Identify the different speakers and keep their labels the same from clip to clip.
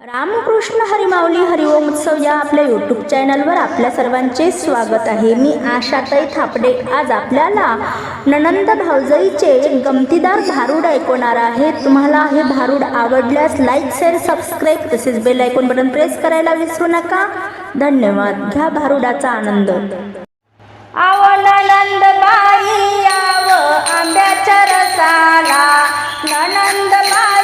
Speaker 1: रामकृष्ण हरिमाऊली हरिओम उत्सव या आपल्या यूट्यूब चॅनलवर आपल्या सर्वांचे स्वागत आहे. मी आशाताई थापडे. आज आपल्याला ननंद भाऊजाईचे एक गमतीदार भारूड ऐकवणार आहे. तुम्हाला हे भारूड आवडल्यास लाईक शेअर सबस्क्राईब तसेच बेल ऐकून बटन प्रेस करायला विसरू नका. धन्यवाद. घ्या भारुडाचा आनंद.
Speaker 2: आव ननंदबाई आव आंब्याच्या रसाला. ननंदबाई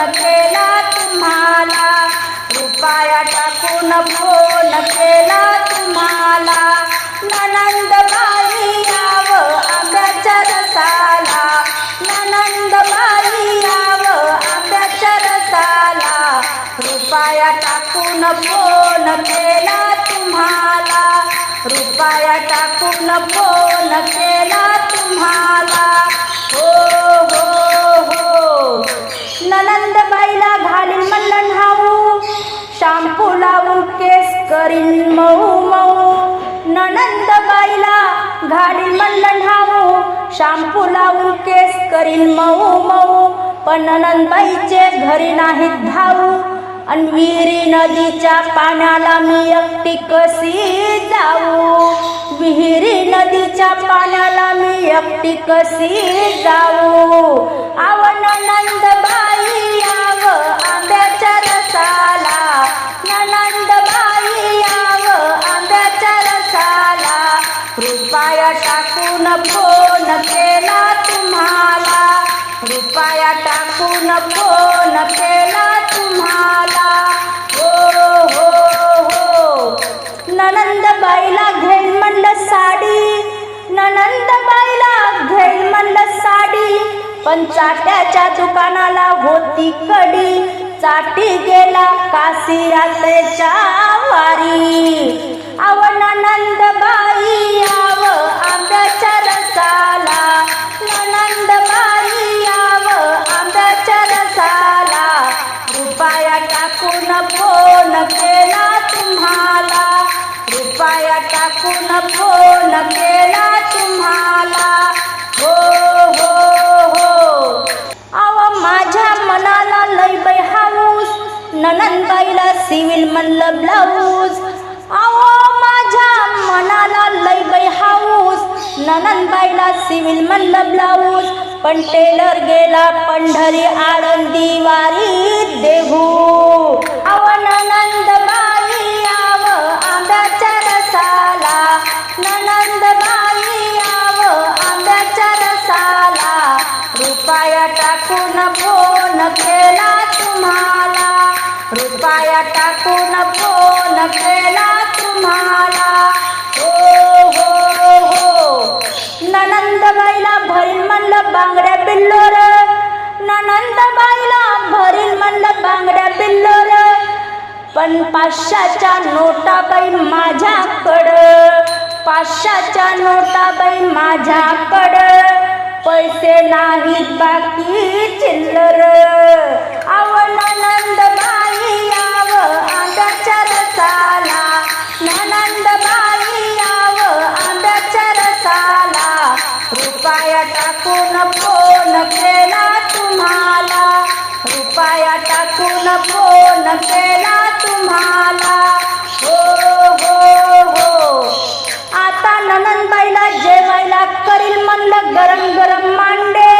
Speaker 2: फोन केला तुम्हाला. रुपया टाकून फोन केला तुम्हाला. ननंदबाई आव आंब्याच्या रसाला. ननंदबाई आव आंब्याच्या रसाला. रुपया टाकून फोन केला तुम्हाला. रुपया टाकून फोन केला तुम्हाला. हो हो. ननंदबाईला घालील म्हणलं हाऊ. शाम्पू लावून केस करीन मऊ मऊ. ननंदबाईला घालील म्हणलं हाऊ. शाम्पू लावून केस करीन मऊ मऊ. पण ननंदबाईचे घरी नाहीत धावू अन विहिरी नदीच्या पाण्याला मी एकटी कशी जाऊ? विहिरी नदीच्या पाण्याला मी एकटी कशी जाऊ? रुपया टाकून फोन केला तुम्हाला. रुपया टाकून फोन केला तुम्हाला. हो हो हो. ननंदबाईला घेईन म्हणलं साडी. ननंदबाईला घेईन म्हणलं साडी. पण चाट्याच्या दुकानाला होती कडी. चाटी गेला काशी यात्रेच्या फोन केला तुम्हाला. हो हो हो. आव माझ्या मनाला लय बाई हाऊस ननंदबाईला सिव्हिल म्हणलं ब्लाऊज. आव माझ्या मनाला लय बाई हाऊस ननंदबाईला सिव्हिल म्हणलं ब्लाऊज. पण टेलर गेला पंढरी आळंदी वारी देहू आव ननंद टाकून फोन केला तुम्हाला. रुपया टाकून फोन केला तुम्हाला. हो हो हो. ननंदबाईला भरील म्हणलं बांगड्या बिल्लोर ननंदबाईला भरील म्हणलं बांगड्या बिल्लोर पण पाचशाच्या नोटा बाई माझ्याकडं. पाचशाच्या नोटा बाई माझ्याकडं. पैसे नाहीत बाकी चिल्लर. आव ननंदबाई आव आंब्याच्या रसाला. ननंदबाई आव आंब्याच्या रसाला. रुपया टाकून फोन केला तुम्हाला. रुपया टाकून फोन केला आता ननंदबाईला जेवायला करील म्हणलं गरम गरम मांडे.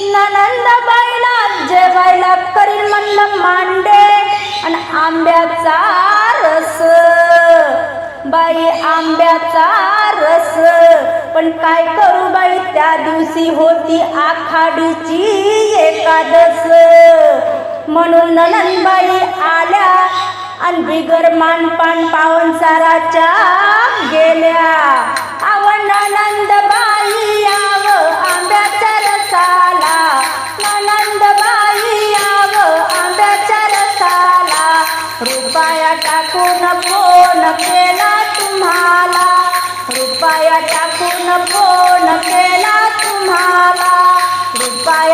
Speaker 2: ननंदबाईला जेवायला करील म्हणलं मांडे. आणि आंब्याचा रस. बाई आंब्याचा रस. पण काय करू बाई त्या दिवशी होती आखाडीची एकादस. म्हणून ननंदबाई आल्या आणि बिगर मानपान पावनसाराच्या गेल्या. टाकून फोन केला तुम्हाला. कृपया